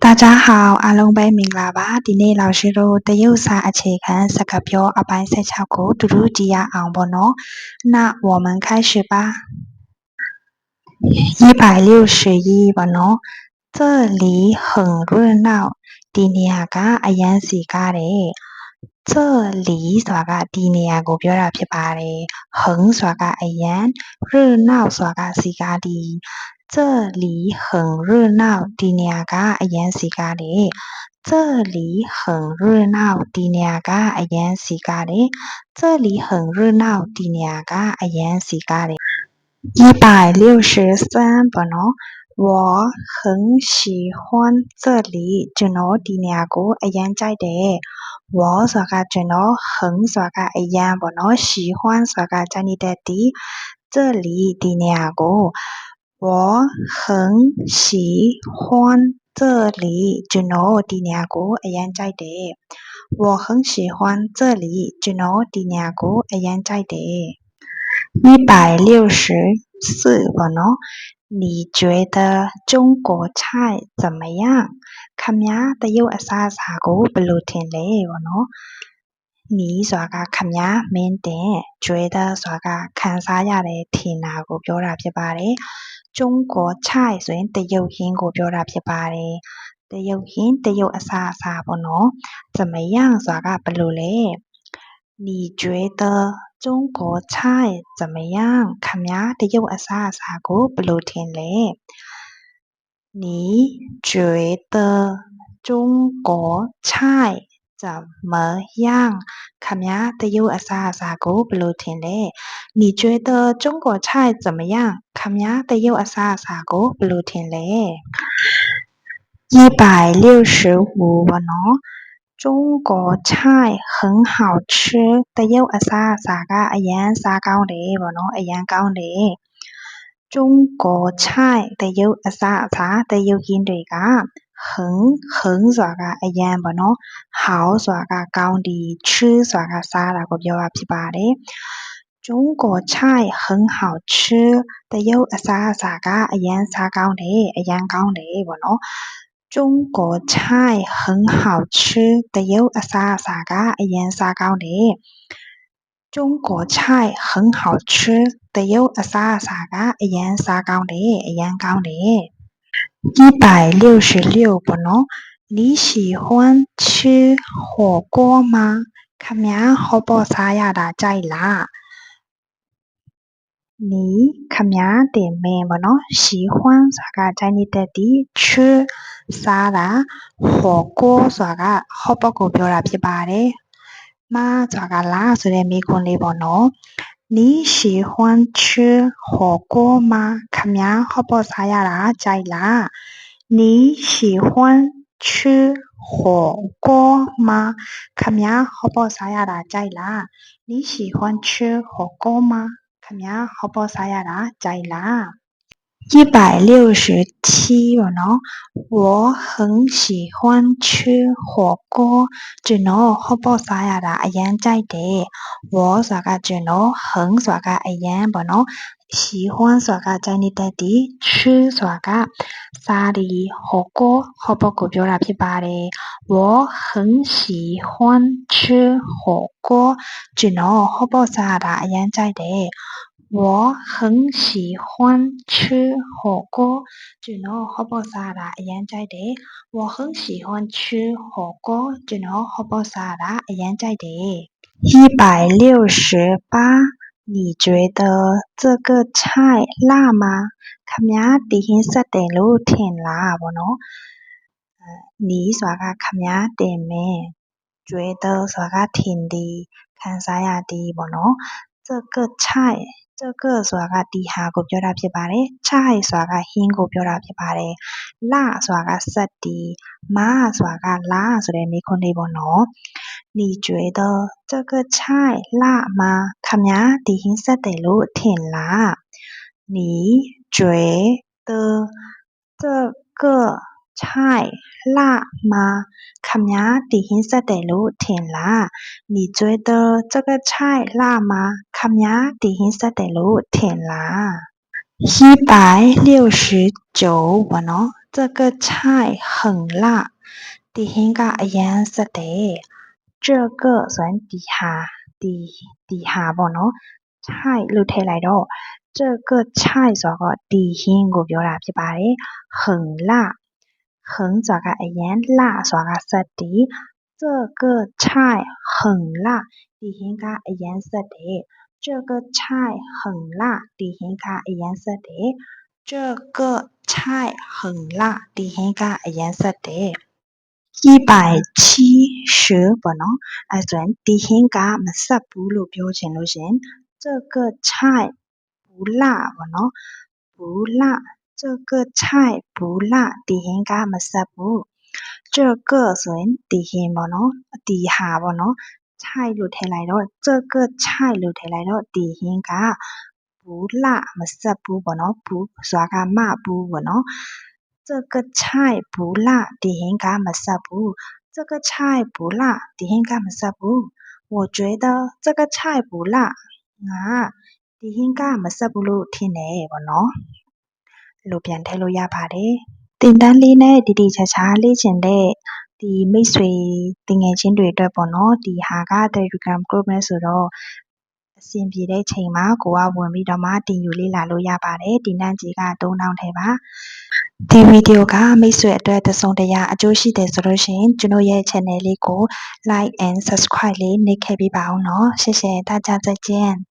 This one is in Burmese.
大家好，阿龙白明啦。吧，迪内老师都在用三 A C 咁，四角表，阿班塞角，good 路底啊。诺，那我们开始吧。一百六十一，无。这里很热闹，迪尼亚嘎，阿烟，四嘎的。这里，啥嘎，迪尼亚，五标，六标，八的。很，啥嘎，阿烟，热闹，啥嘎，是嘎的。这里很热闹ဒီနေရာကအရန်စီကားတယ်这里很热闹ဒီနေရာကအရန်စီကားတယ်这里很热闹ဒီနေရာကအရန်စီကားတယ်一百六十三ပေါ့နော်我很喜欢这里ကျွန်တော်ဒီနေရာကိုအရန်ကြိုက်တယ်我ဆိုတာကကျွန်တော်很ဆိုတာကအရန်ပေါ့နော်喜欢ဆိုတာကကြိုက်နေတဲ့ဒီ这里ဒီနေရာကို 我很喜欢这里ကျွန်တော်ဒီနေရာကိုအရန်ကြိုက်တယ်我很喜欢这里ကျွန်တော်ဒီနေရာကိုအရန်ကြိုက်တယ်一百六十四ပေါ့နော်你觉得中国菜怎么样ခမများတရုတ်အစားအစာကိုဘယ်လိုထင်လဲပေါ့နော်နီးဆိုတာကခမများမင်းတင်ကျွဲတဲ့ဆိုတာကခံစားရတယ်ထင်တာကိုပြောတာဖြစ်ပါတယ် 中国菜ဆိုရင်တရုတ်ဟင်းကိုပြောတာဖြစ်ပါတယ်တရုတ်ဟင်းတရုတ်အစားအစာပေါ့နော်怎么样ဆိုတာကဘယ်လိုလဲ你觉得中国菜怎么样ခမများတရုတ်အစားအစာကိုဘယ်လိုထင်လဲ你觉得中国菜怎么样ခမများတရုတ်အစားအစာကိုဘယ်လိုထင်လဲ 你觉得中国菜怎么样ခမများတရုတ်အစားအစာကိုဘယ်လိုထင်လဲ一百六十五ပေါ့နော်中国菜很好吃တရုတ်အစားအစာကအရန်စားကောင်းတယ်ပေါ့နော်အရန်ကောင်းတယ်中国菜တရုတ်အစားအစာတရုတ်ရင်းတွေက很很ဆိုတာကအရန်ပေါ့နော်好ဆိုတာကကောင်းဒီ吃ဆိုတာကစားတာကိုပြောတာဖြစ်ပါတယ် 中国菜很好吃，但有啥啥个一样啥讲的，一样讲的，不？中国菜很好吃，但有啥啥个一样啥讲的？中国菜很好吃，但有啥啥个一样啥讲的，一样讲。一百六十六，不咯？你喜欢吃火锅吗？看明好不啥呀？大家来。你看面的面不咯？喜欢啥个在你的地吃啥拉、火锅啥个？好不过漂亮皮巴的，妈啥个拉出来没空的不咯？你喜欢吃火锅吗？看面好不啥呀啦在啦？你喜欢吃火锅吗？看面好不啥呀啦在啦？你喜欢吃火锅吗？他们好不啥呀啦，在啦。一百六十七哦喏，我很喜欢吃火锅，只喏好不啥呀啦，一样在的。我啥个只喏很啥个一样不喏。喜欢耍个在你当地，吃耍个沙里火锅，好不好？比较拉皮吧嘞！我很喜欢吃火锅，只能，好不好？沙拉一样在的。我很喜欢吃火锅，只能，好不好？沙拉一样在的。我很喜欢吃火锅，只能，好不好？沙拉一样在的。一百六十八。你觉得这个菜辣吗ခမများတီဟင်းဆက်တယ်လို့ထင်လားဗောနော်နီးဆိုတာကခမများတင်မယ်觉得ဆိုတာကထင်သည်ခံစားရသည်ဗောနော် 这个菜这个ဆိုတာကဒီဟာကိုပြောတာဖြစ်ပါတယ်။ချိုက်ဆိုတာကဟင်းကိုပြောတာဖြစ်ပါတယ်။လှဆိုတာကဆက်တီမဆိုတာကလာဆိုတဲ့မိခွန်းလေးပေါ့နော်။你觉得这个菜辣吗ခမညာဒီဟင်းဆက်တယ်လို့ထင်လား။你觉得这个菜辣吗ခမညာတီဟင်းဆက်တယ်လို့ထင်လား你觉得这个菜辣吗 ခမညာတီဟင်းဆက်တယ်လို့ထင်လား一百六十九ပေါ့နော် 这个菜很辣ဒီဟင်းကအရမ်းဆက်တယ်这个ဆိုရင်ဒီဟာဒီဒီဟာပေါ့နော်菜လို့ထည့်လိုက်တော့这个菜ဆိုတော့ဒီဟင်းကိုပြောတာဖြစ်ပါတယ်很辣很ဆိုတာကအရမ်း辣ဆိုတာကဆက်တယ်这个菜很辣ဒီဟင်းကအရမ်းဆက်တယ် 这个菜很辣ဒီဟင်းကအရမ်းဆက်တယ်这个菜很辣ဒီဟင်းကအရမ်းဆက်တယ်一百七十ပေါ့နော်အဲဆိုရင်ဒီဟင်းကမဆက်ဘူးလို့ပြောချင်လို့ရှရင်这个菜不辣ပေါ့နော်不辣这个菜不辣ဒီဟင်းကမဆက်ဘူး这个ဆိုရင်ဒီဟင်းပေါ့နော်ဒီ ဟာပေါ့နော်菜လို့ထည့်လိုက်တော့这个菜လို့ထည့်လိုက်တော့ဒီဟင်းက不辣မဆက်ဘူးပေါ့နော်不ဆိုတာကမဘူးပေါ့နော်这个菜不辣ဒီဟင်းကမဆက်ဘူး这个菜不辣ဒီဟင်းကမဆက်ဘူး我觉得这个菜不辣ငါဒီဟင်းကမဆက်ဘူးလို့ထင်တယ်ပေါ့နော်အဲ့လိုပြန်ထည့်လို့ရပါတယ်တင်တန်းလေးနဲ့တည်တည်ချာချာလေ့ကျင့်တဲ့ ဒီမိတ်ဆွေ သူငယ်ချင်းတွေအတွက်ပေါ့နော်၊ဒီဟာက Telegram Group ပဲဆိုတော့ အဆင်ပြေတဲ့အချိန်မှာ ကိုယ်ကဝင်ပြီးတော့မှ တင်ယူလေ့လာလို့ရပါတယ်။ဒီနန့်ကြေးက ၃,၀၀၀ ထဲပါ။ဒီဗွီဒီယိုက မိတ်ဆွေအတွက် တစုံတရာ အကျိုးရှိတယ်ဆိုလို့ရှိရင် ကျွန်တို့ရဲ့ Channel လေးကို Like and Subscribe လေး နှိပ်ခဲ့ပေးပါဦးနော်။谢谢大家再见